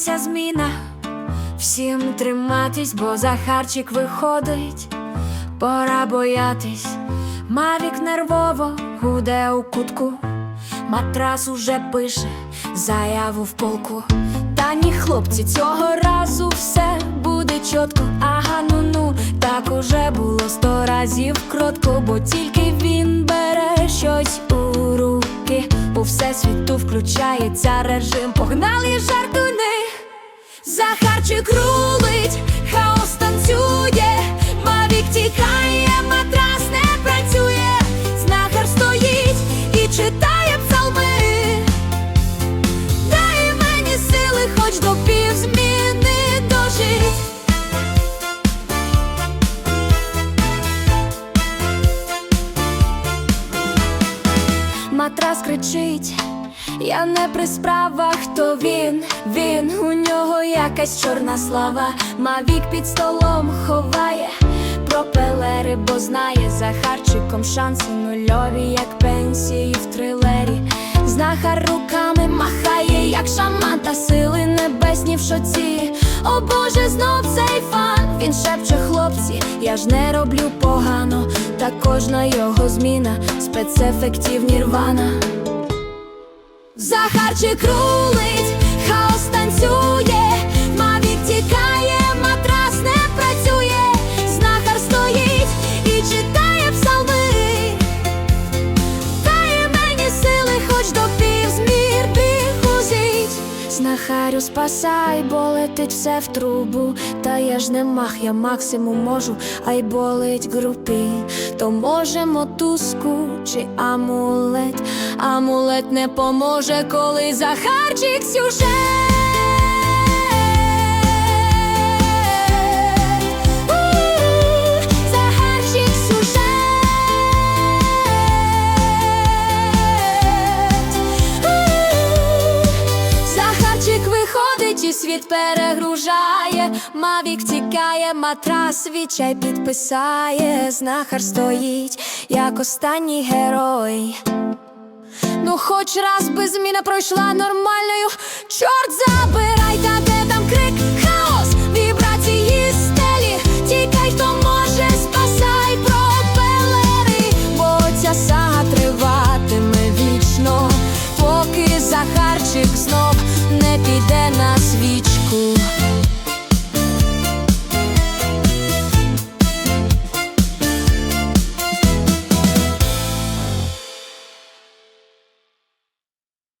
починається зміна. Всім триматись, бо Захарчик виходить. Пора боятись, Мавік нервово гуде у кутку. Матрас уже пише заяву в полку. Та ні, хлопці, цього разу все буде чітко. Ага, ну ну, так уже було сто разів кротко, бо тільки він бере щось у руки. У всесвіту включається режим. Погнали жартуни. Захарчик рулить, хаос танцює, Мавік тікає, матрас не працює, знахар стоїть і читає псалми. Дай мені сили, хоч до півзміни дожить. Матрас кричить, я не при справах, то він, він, у нього якась чорна слава, Мавік під столом ховає пропелери, бо знає за харчиком шанси нульові, як пенсії в трилері. Знахар руками махає, як шаман, та сили небесні в шоці. О Боже, знов цей фан. Він шепче хлопці, я ж не роблю погано, та кожна його зміна спецефектів нірвана. Захарчик рулить, Знахарю спасай, бо летить все в трубу. Та я ж не мах, я максимум можу, а й болить групі. То може мотузку чи амулет. Амулет не поможе, коли Захарчик сюжет. Виходить і світ перегружає, Мавік тікає, матрас відчай підписає, знахар стоїть, як останній герой. Ну, хоч раз би зміна пройшла нормальною, чорт забирай,